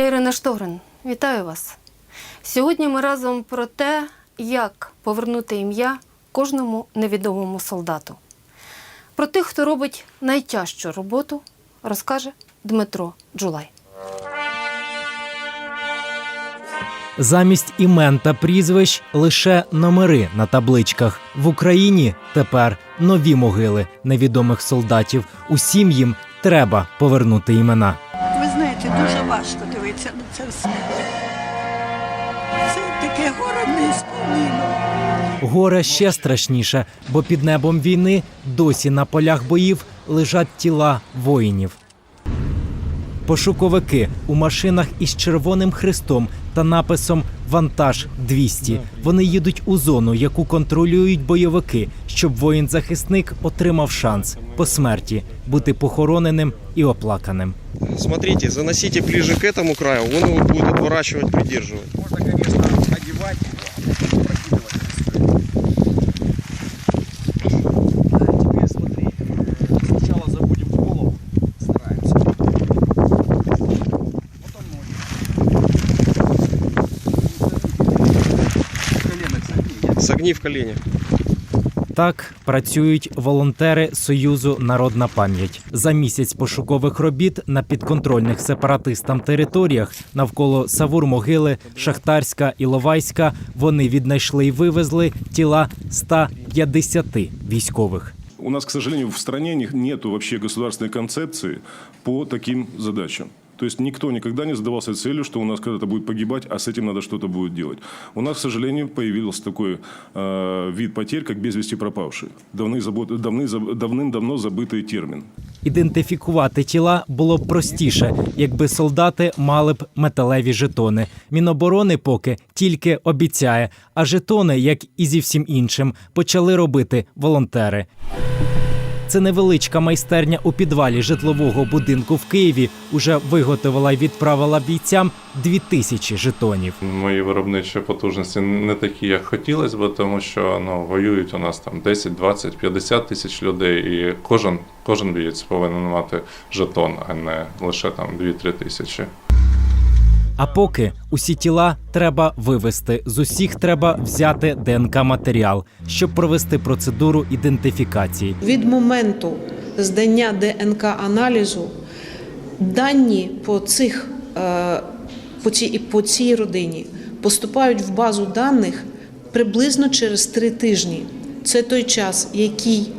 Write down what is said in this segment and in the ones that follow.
Я Ірина Штогрин. Вітаю вас. Сьогодні ми разом про те, як повернути ім'я кожному невідомому солдату. Про тих, хто робить найтяжчу роботу, розкаже Дмитро Джулай. Замість імен та прізвищ лише номери на табличках. В Україні тепер нові могили невідомих солдатів. Усім їм треба повернути імена. Ви знаєте, дуже важко це таке горе неісповнімо. Горе ще страшніше, бо під небом війни досі на полях боїв лежать тіла воїнів. Пошуковики у машинах із червоним хрестом та написом Вантаж 200 Вони їдуть у зону, яку контролюють бойовики, щоб воїн-захисник отримав шанс по смерті бути похороненим і оплаканим. Смотрите, заносите ближе к этому краю, он его будет отворачивать, придерживать. Можно, конечно, согни, я в колени. Так працюють волонтери Союзу Народна пам'ять. За місяць пошукових робіт на підконтрольних сепаратистам територіях навколо Савур-Могили, Шахтарська, Іловайська вони віднайшли і вивезли тіла 150 військових. У нас, к сожалению, в стране не- нету вообще государственной концепции по таким задачам. То есть никто никогда не задавался целью, что у нас когда-то будет погибать, а с этим надо что-то будет делать. У нас, к сожалению, появился такой э, вид потерь, как без вести пропавшие. Давны, забот- давны, заб- давным-давно забытый термин. Ідентифікувати тіла було б простіше, якби солдати мали б металеві жетони. Міноборони поки тільки обіцяє, а жетони, як і зі всім іншим, почали робити волонтери. Це невеличка майстерня у підвалі житлового будинку в Києві уже виготовила і відправила бійцям дві тисячі жетонів. Мої виробничі потужності не такі, як хотілося б, тому що ну, воюють у нас там 10, 20, 50 тисяч людей, і кожен, кожен бієць повинен мати жетон, а не лише там 2-3 тисячі. А поки усі тіла треба вивести, з усіх треба взяти ДНК матеріал, щоб провести процедуру ідентифікації. Від моменту здання ДНК-аналізу дані по, цих, е, по, цій, по цій родині поступають в базу даних приблизно через три тижні. Це той час, який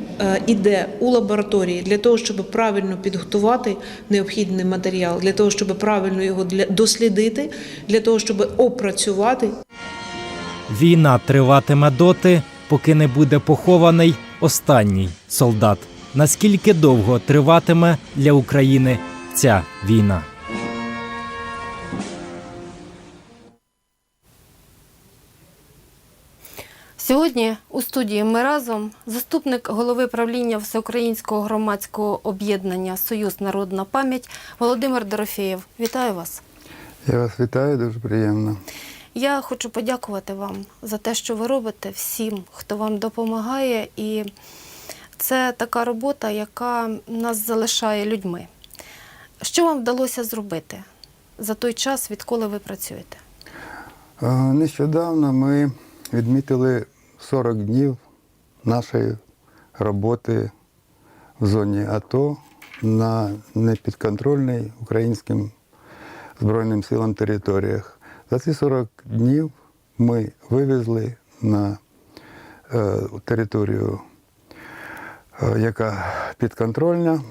іде у лабораторії для того, щоб правильно підготувати необхідний матеріал, для того, щоб правильно його дослідити, для того, щоб опрацювати Війна триватиме доти, поки не буде похований останній солдат. Наскільки довго триватиме для України ця війна? Сьогодні у студії ми разом заступник голови правління Всеукраїнського громадського об'єднання Союз Народна пам'ять Володимир Дорофєєв. Вітаю вас. Я вас вітаю, дуже приємно. Я хочу подякувати вам за те, що ви робите всім, хто вам допомагає, і це така робота, яка нас залишає людьми. Що вам вдалося зробити за той час, відколи ви працюєте? Е, Нещодавно ми відмітили 40 днів нашої роботи в зоні АТО на непідконтрольній українським Збройним силам територіях. За ці 40 днів ми вивезли на е, територію, е, яка підконтрольна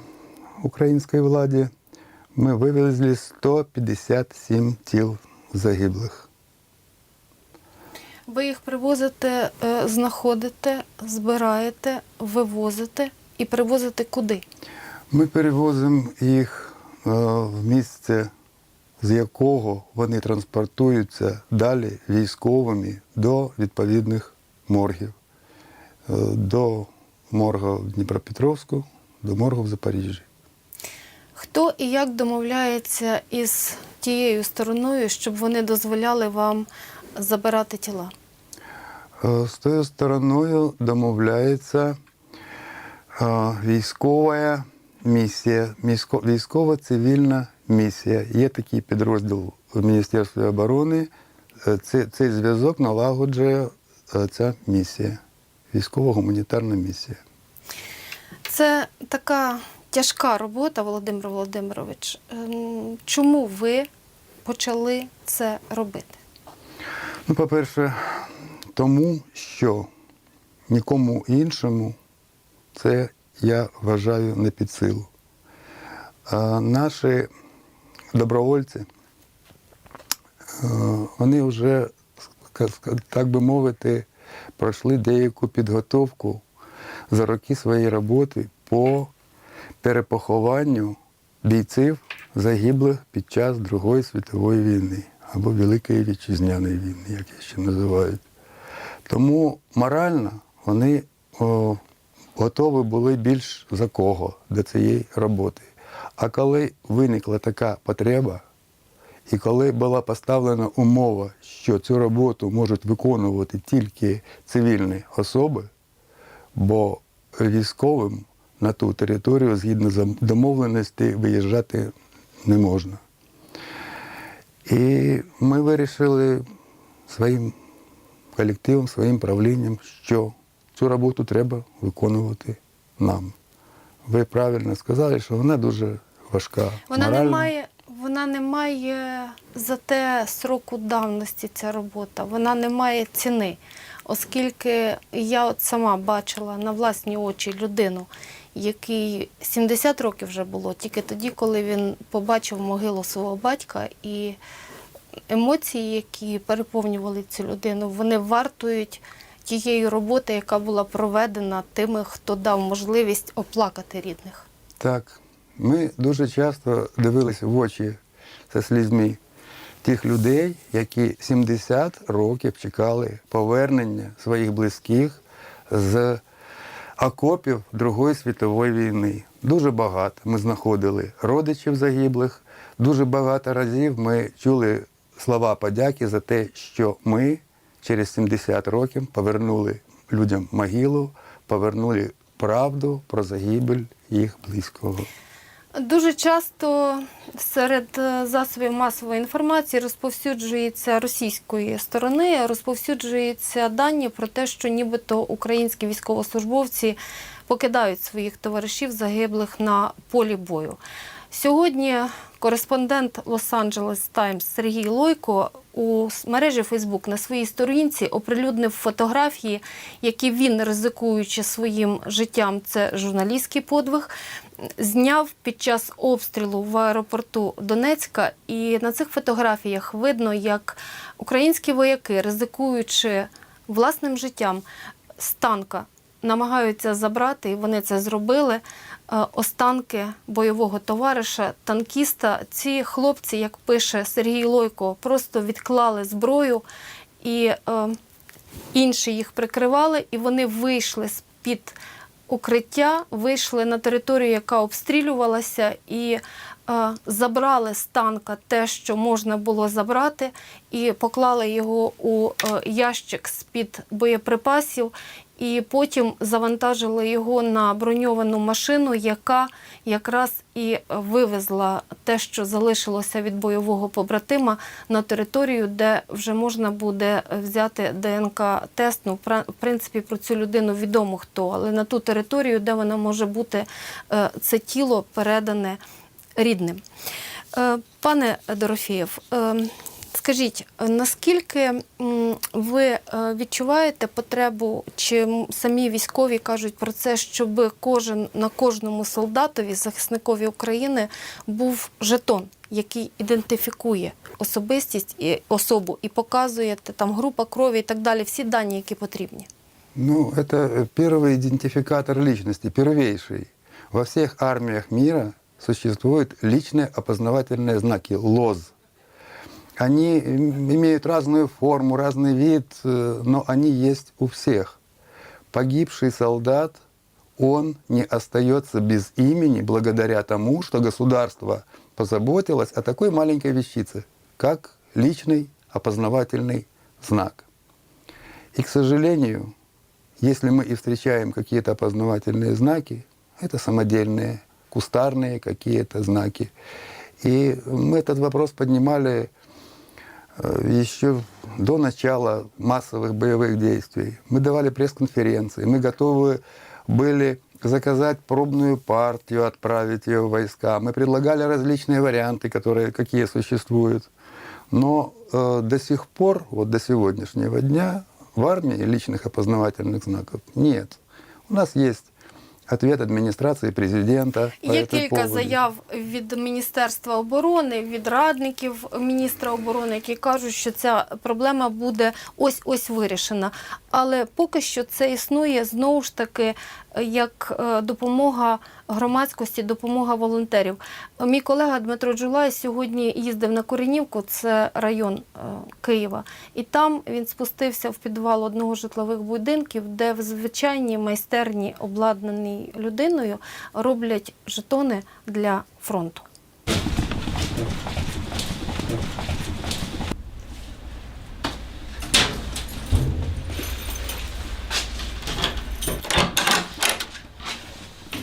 українській владі, ми вивезли 157 тіл загиблих. Ви їх привозите, е, знаходите, збираєте, вивозите і привозите куди? Ми перевозимо їх е, в місце, з якого вони транспортуються далі військовими до відповідних моргів. Е, До моргу в Дніпропетровську, до моргу в Запоріжжі. Хто і як домовляється із тією стороною, щоб вони дозволяли вам забирати тіла? Е, З тою стороною домовляється е, військова місія, місько- військово-цивільна місія. Є такий підрозділ в Міністерстві оборони. Е, цей зв'язок налагоджує ця місія, військово-гуманітарна місія. Це така тяжка робота, Володимир Володимирович. Ем, Чому ви почали це робити? Ну, по-перше, тому що нікому іншому це я вважаю не під силу. Наші добровольці, е, вони вже, так би мовити, пройшли деяку підготовку за роки своєї роботи по перепохованню бійців, загиблих під час Другої світової війни або Великої вітчизняної війни, як її ще називають. Тому морально вони о, готові були більш за кого до цієї роботи. А коли виникла така потреба, і коли була поставлена умова, що цю роботу можуть виконувати тільки цивільні особи, бо військовим на ту територію згідно домовленості виїжджати не можна. І ми вирішили своїм колективом, своїм правлінням, що цю роботу треба виконувати нам. Ви правильно сказали, що вона дуже важка. Вона не має, вона не має за те сроку давності ця робота, вона не має ціни, оскільки я от сама бачила на власні очі людину, який 70 років вже було, тільки тоді, коли він побачив могилу свого батька і емоції, які переповнювали цю людину, вони вартують тієї роботи, яка була проведена тими, хто дав можливість оплакати рідних. Так, ми дуже часто дивилися в очі зі слізьми тих людей, які 70 років чекали повернення своїх близьких з окопів Другої світової війни. Дуже багато ми знаходили родичів загиблих. Дуже багато разів ми чули слова подяки за те, що ми через 70 років повернули людям могилу, повернули правду про загибель їх близького. Дуже часто серед засобів масової інформації розповсюджується російської сторони, розповсюджуються дані про те, що нібито українські військовослужбовці покидають своїх товаришів загиблих на полі бою. Сьогодні кореспондент Лос-Анджелес Таймс Сергій Лойко у мережі Фейсбук на своїй сторінці оприлюднив фотографії, які він, ризикуючи своїм життям, це журналістський подвиг, зняв під час обстрілу в аеропорту Донецька. І на цих фотографіях видно, як українські вояки, ризикуючи власним життям з танка, намагаються забрати, і вони це зробили. Е, Останки бойового товариша, танкіста. Ці хлопці, як пише Сергій Лойко, просто відклали зброю і е, інші їх прикривали, і вони вийшли з під укриття, вийшли на територію, яка обстрілювалася, і е, забрали з танка те, що можна було забрати, і поклали його у ящик з-під боєприпасів. І потім завантажили його на броньовану машину, яка якраз і вивезла те, що залишилося від бойового побратима, на територію, де вже можна буде взяти ДНК-тест. Ну, в принципі, про цю людину відомо хто, але на ту територію, де вона може бути, е, це тіло передане рідним. Е, Пане Дорофєєв, е, скажіть, е, наскільки м, ви е, відчуваєте потребу, чи м, самі військові кажуть про це, щоб кожен на кожному солдатові, захисникові України, був жетон, який ідентифікує особистість і особу і показує те, там група крові і так далі, всі дані, які потрібні? Ну, это э, первый идентификатор личности, первейший. Во всех армиях мира существуют личные опознавательные знаки, ЛОЗ. Они имеют разную форму, разный вид, э, но они есть у всех. Погибший солдат, он не остается без имени благодаря тому, что государство позаботилось о такой маленькой вещице, как личный опознавательный знак. И, к сожалению, если мы и встречаем какие-то опознавательные знаки, это самодельные, кустарные какие-то знаки. И мы этот вопрос поднимали еще до начала массовых боевых действий. Мы давали пресс-конференции, мы готовы были заказать пробную партию, отправить ее в войска. Мы предлагали различные варианты, которые, какие существуют. Но э, до сих пор, вот до сегодняшнего дня, в армии личных опознавательных знаков нет. У нас есть ответ адміністрації президента. по Є кілька поводу. заяв від Міністерства оборони, від радників міністра оборони, які кажуть, що ця проблема буде ось ось вирішена. Але поки що це існує знову ж таки як е, допомога громадськості, допомога волонтерів. Мій колега Дмитро Джулай сьогодні їздив на Коренівку, це район е, Києва, і там він спустився в підвал одного з житлових будинків, де в звичайній майстерні, обладнаній людиною, роблять жетони для фронту.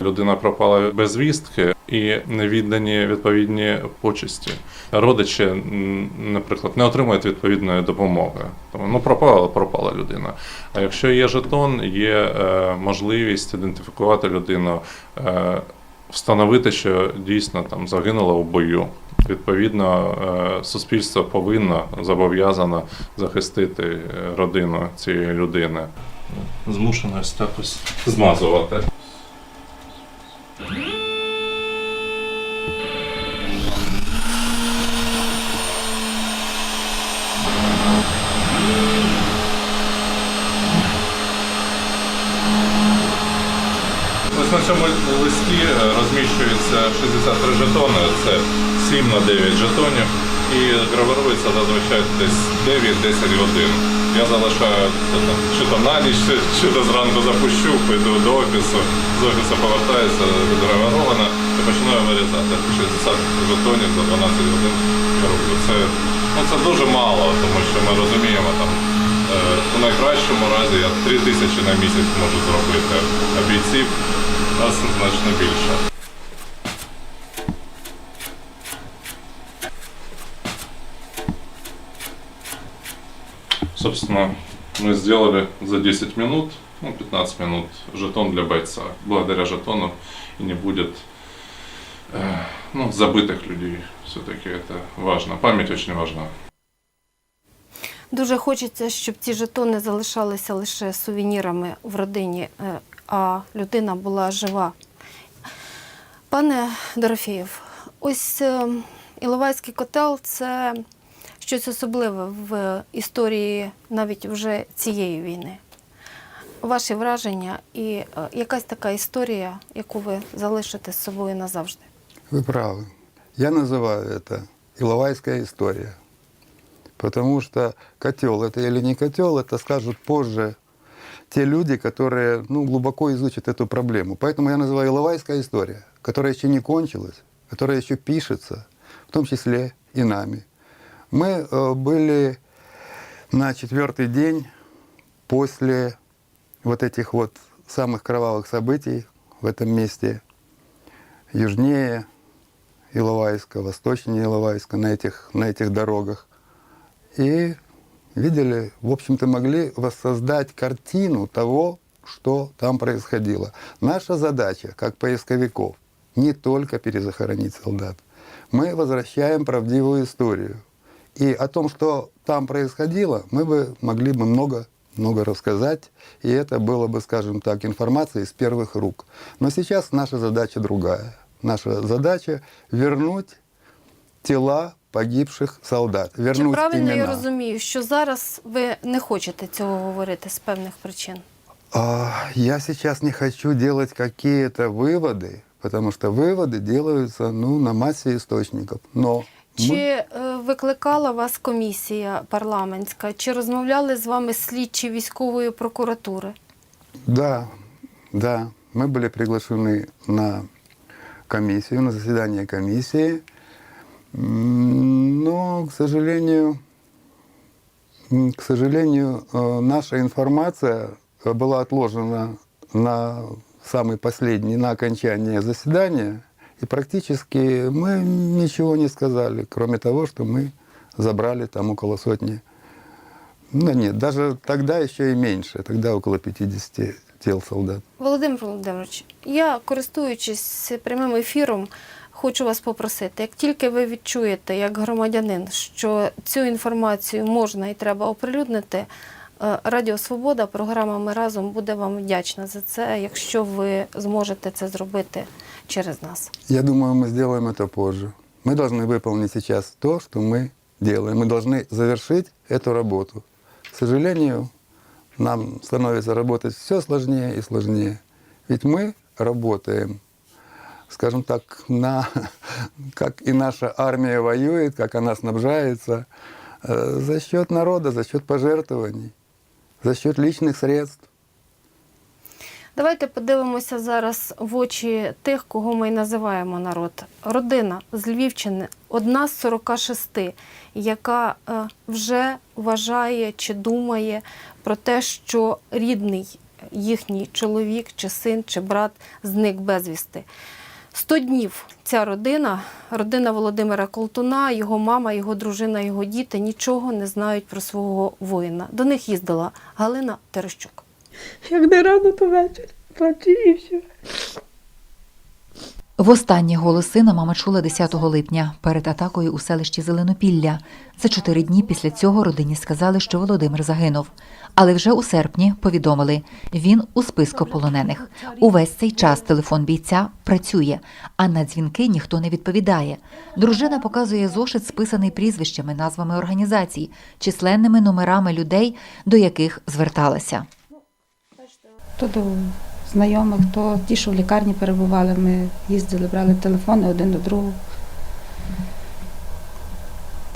Людина пропала без вістки і не віддані відповідні почесті. Родичі, наприклад, не отримують відповідної допомоги. Ну пропала, пропала людина. А якщо є жетон, є е, можливість ідентифікувати людину, е, встановити, що дійсно там загинула у бою. Відповідно, е, суспільство повинно зобов'язано захистити родину цієї людини. Змушено ось змазувати. Ось на цьому листі е, розміщується 63 жетони, це 7 на 9 жетонів. І гравирується зазвичай десь 9-10 годин. Я залишаю чи то на ніч, чи, то зранку запущу, піду до офісу, з офісу повертаюся, відгравировано і починаю вирізати. 60 жетонів за 12 годин роблю. Це, ну, це дуже мало, тому що ми розуміємо там. е, У найкращому разі я 3 тисячі на місяць можу зробити, а бійців нас значно більше. Собственно, мы сделали за 10 минут, ну, 15 минут жетон для бойца. Благодаря жетону и не будет э, ну, забытых людей. Все-таки это важно. Память очень важна. Дуже хочеться, щоб ці жетони залишалися лише сувенірами в родині, е, а людина була жива. Пане Дорофєєв, ось е, Іловайський котел це щось особливе в історії навіть вже цієї війни. Ваші враження і е, якась така історія, яку ви залишите з собою назавжди. Вы правы. Я называю это Иловайская история. Потому что котел это или не котел, это скажут позже те люди, которые ну, глубоко изучат эту проблему. Поэтому я называю Иловайская история, которая еще не кончилась, которая еще пишется, в том числе и нами. Мы э, были на четвертый день после вот этих вот самых кровавых событий в этом месте, южнее Иловайска, восточнее Иловайска, на этих, на этих дорогах. И видели, в общем-то, могли воссоздать картину того, что там происходило. Наша задача, как поисковиков, не только перезахоронить солдат. Мы возвращаем правдивую историю. И о том, что там происходило, мы бы могли бы много много рассказать, и это было бы, скажем так, информация из первых рук. Но сейчас наша задача другая. Наша задача вернуть тела погибших солдат, Чи вернуть правильно я имена. розумію, що зараз ви не хочете цього говорити з певних причин? А, Я сейчас не хочу делать какие-то выводы, потому что выводы делаются ну, на массе источников. Но Чи мы- е, викликала вас комісія парламентська? Чи розмовляли з вами слідчі військової прокуратури? Да, да, мы были приглашены на комиссию, на заседание комиссии. М, Но, к сожалению, м, к сожалению, э, наша информация э, была отложена на самый последний, на окончание заседания. И практически мы ничего не сказали, кроме того, что мы забрали там около сотни. Ну нет, даже тогда еще и меньше, тогда около 50 тел солдат. Володимир Володимирович, я, користуючись прямим ефіром, хочу вас попросити, як тільки ви відчуєте, як громадянин, що цю інформацію можна і треба оприлюднити, е, Радіо Свобода, програма Ми разом буде вам вдячна за це, якщо ви зможете це зробити через нас. Я думаю, мы сделаем это позже. Мы должны выполнить сейчас то, что мы делаем. Мы должны завершить эту работу. К сожалению, нам становится работать все сложнее и сложнее. Ведь мы работаем, скажем так, на, как и наша армия воюет, как она снабжается, э, за счет народа, за счет пожертвований, за счет личных средств. Давайте подивимося зараз в очі тих, кого ми називаємо народ. Родина з Львівщини, одна з 46, яка е, вже вважає чи думає про те, що рідний їхній чоловік, чи син, чи брат зник безвісти. 100 днів ця родина, родина Володимира Колтуна, його мама, його дружина, його діти нічого не знають про свого воїна. До них їздила Галина Терещук. Як не рано, то вечір. Плачу і все. Востаннє голос сина мама чула 10 липня перед атакою у селищі Зеленопілля. За чотири дні після цього родині сказали, що Володимир загинув. Але вже у серпні повідомили, він у списку полонених. Увесь цей час телефон бійця працює, а на дзвінки ніхто не відповідає. Дружина показує зошит, списаний прізвищами, назвами організацій, численними номерами людей, до яких зверталася. То до знайомих, то ті, що в лікарні перебували, ми їздили, брали телефони один до другого.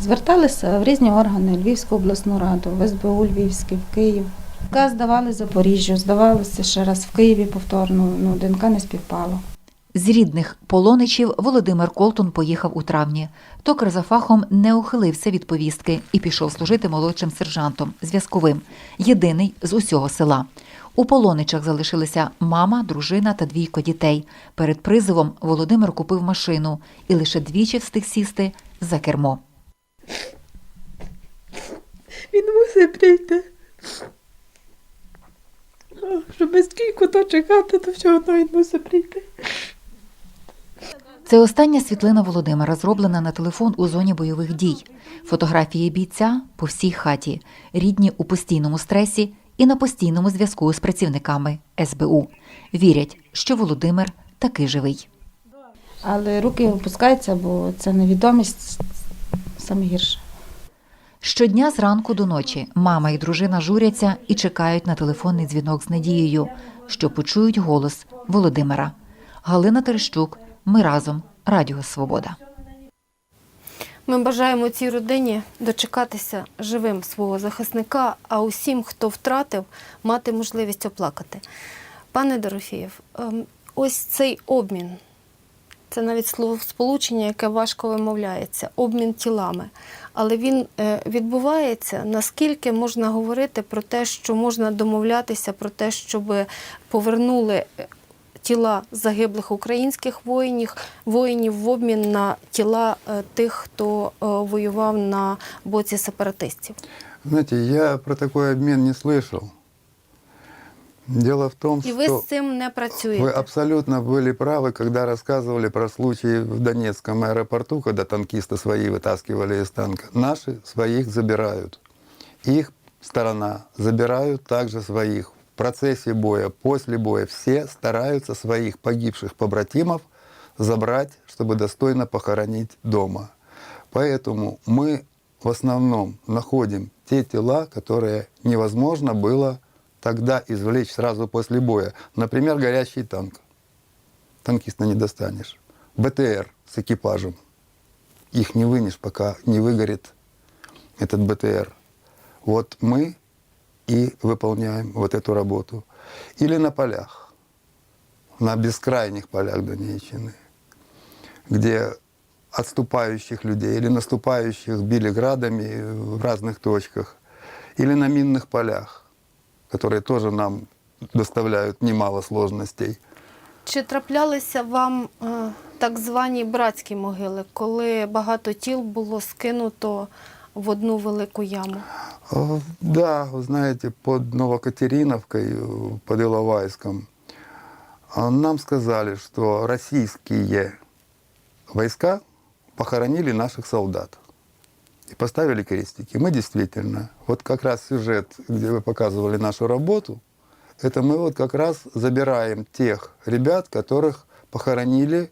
Зверталися в різні органи, Львівську обласну раду, в СБУ Львівське, в Київ. ДНК здавали Запоріжжю, здавалося ще раз в Києві повторно, ну ДНК не співпало. З рідних полоничів Володимир Колтун поїхав у травні. Токар за фахом не ухилився від повістки і пішов служити молодшим сержантом, зв'язковим, єдиний з усього села. У полоничах залишилися мама, дружина та двійко дітей. Перед призовом Володимир купив машину і лише двічі встиг сісти за кермо. Він мусить прийти. О, Щоб скільки то чекати, то все одно він мусить прийти. Це остання світлина Володимира, зроблена на телефон у зоні бойових дій. Фотографії бійця по всій хаті, рідні у постійному стресі і на постійному зв'язку з працівниками СБУ. Вірять, що Володимир таки живий. Але руки опускаються, бо це невідомість саме гірше. Щодня зранку до ночі мама і дружина журяться і чекають на телефонний дзвінок з надією, що почують голос Володимира. Галина Терещук. Ми разом. Радіо Свобода. Ми бажаємо цій родині дочекатися живим свого захисника, а усім, хто втратив, мати можливість оплакати. Пане Дорофієв, ем, ось цей обмін, це навіть слово сполучення, яке важко вимовляється, обмін тілами. Але він е, відбувається, наскільки можна говорити про те, що можна домовлятися про те, щоб повернули е, тіла загиблих українських воїнів, воїнів в обмін на тіла е, тих, хто е, воював на боці сепаратистів. Знаете, я про такой обмен не слышал. Дело в том, І ви что... з цим не працюєте. Вы абсолютно были правы, когда рассказывали про случаи в Донецком аэропорту, когда танкисты свои вытаскивали из танка. Наши своих забирают. Их сторона забирают также своих. Процессе боя, после боя все стараются своих погибших побратимов забрать, чтобы достойно похоронить дома. Поэтому мы в основном находим те тела, которые невозможно было тогда извлечь сразу после боя. Например, горящий танк. Танкиста не достанешь. БТР с экипажем. Их не вынешь, пока не выгорит этот БТР. Вот мы и выполняем вот эту работу. Или на полях, на бескрайних полях Донеччины, где отступающих людей или наступающих били градами в разных точках, или на минных полях, которые тоже нам доставляют немало сложностей. Чи траплялися вам е, так звані братські могили, коли багато тіл було скинуто в одну велику яму. Э, Да, вы знаете, под Новокатериновкой, э, под Иловайском, а, нам сказали, что российские войска похоронили наших солдат и поставили крестики. Мы действительно, вот как раз сюжет, где вы показывали нашу работу, это мы вот как раз забираем тех ребят, которых похоронили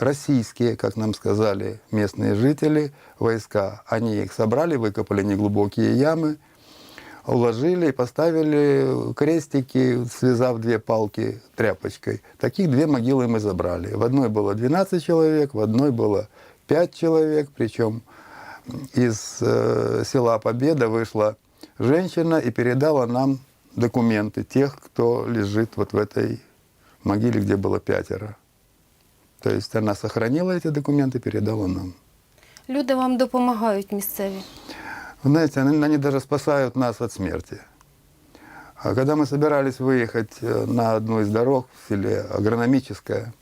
российские, как нам сказали местные жители, войска. Они их собрали, выкопали неглубокие ямы, уложили и поставили крестики, связав две палки тряпочкой. Таких две могилы мы забрали. В одной было 12 человек, в одной было 5 человек, причем из э, села Победа вышла женщина и передала нам документы тех, кто лежит вот в этой могиле, где было пятеро. То есть она сохранила эти документы передала нам. Люди вам допомагають місцеві. Знаете, они, они даже спасают нас от смерти. А когда мы собирались выехать э, на одну из дорог в селе Агрономическое,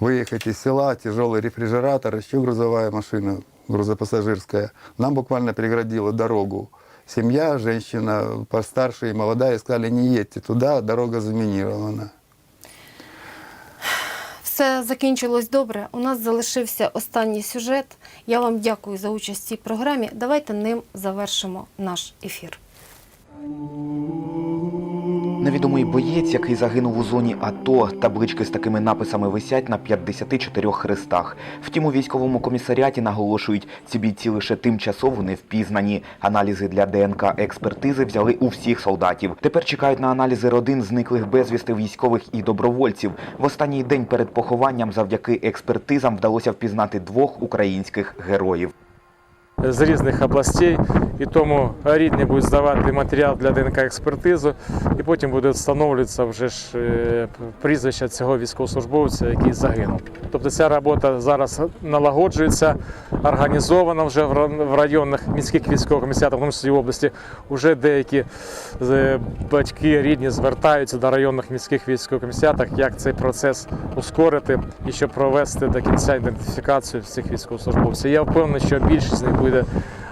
выехать из села, тяжелый рефрижератор, еще грузовая машина, грузопассажирская, нам буквально преградила дорогу. Семья, женщина постарше и молодая, и сказали, не едьте туда, дорога заминирована. Все закінчилось добре. У нас залишився останній сюжет. Я вам дякую за участь в цій програмі. Давайте ним завершимо наш ефір. Невідомий боєць, який загинув у зоні АТО, таблички з такими написами висять на 54 хрестах. Втім, у військовому комісаріаті наголошують, ці бійці лише тимчасово не впізнані. Аналізи для ДНК експертизи взяли у всіх солдатів. Тепер чекають на аналізи родин зниклих безвісти військових і добровольців. В останній день перед похованням завдяки експертизам вдалося впізнати двох українських героїв. З різних областей, і тому рідні будуть здавати матеріал для ДНК-експертизу, і потім буде встановлюватися вже ж е, прізвище цього військовослужбовця, який загинув. Тобто ця робота зараз налагоджується, організована вже в ра- районних міських військових комісаріатах, в тому числі в області. Уже деякі е, батьки рідні звертаються до районних міських військових комісаріатах, як цей процес ускорити і щоб провести до кінця ідентифікацію всіх військовослужбовців. Я впевнений, що більшість з них буде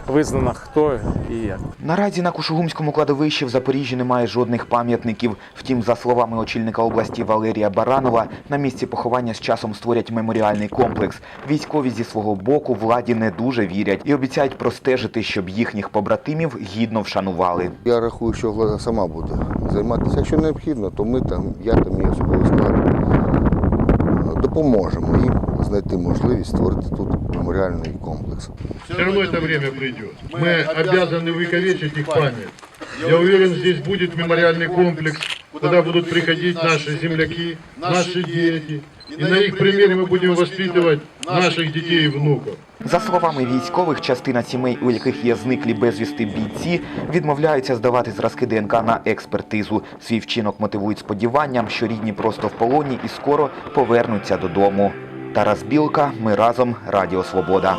визнана хто і як. Наразі на Кушугумському кладовищі в Запоріжжі немає жодних пам'ятників. Втім, за словами очільника області Валерія Баранова, на місці поховання з часом створять меморіальний комплекс. Військові зі свого боку владі не дуже вірять і обіцяють простежити, щоб їхніх побратимів гідно вшанували. Я рахую, що влада сама буде займатися. Якщо необхідно, то ми там, я там і особовий склад допоможемо їм знайти можливість створити тут меморіальний комплекс. Все равно это время придет. Мы обязаны увековечить их память. Я уверен, здесь будет мемориальный комплекс, куда будут приходить наши земляки, наши дети. И на их примере мы будем воспитывать наших детей и внуков. За словами військових, частина сімей, у яких є зниклі безвісти бійці, відмовляються здавати зразки ДНК на експертизу. Свій вчинок мотивують сподіванням, що рідні просто в полоні і скоро повернуться додому. Тарас Білка, ми разом, Радіо Свобода.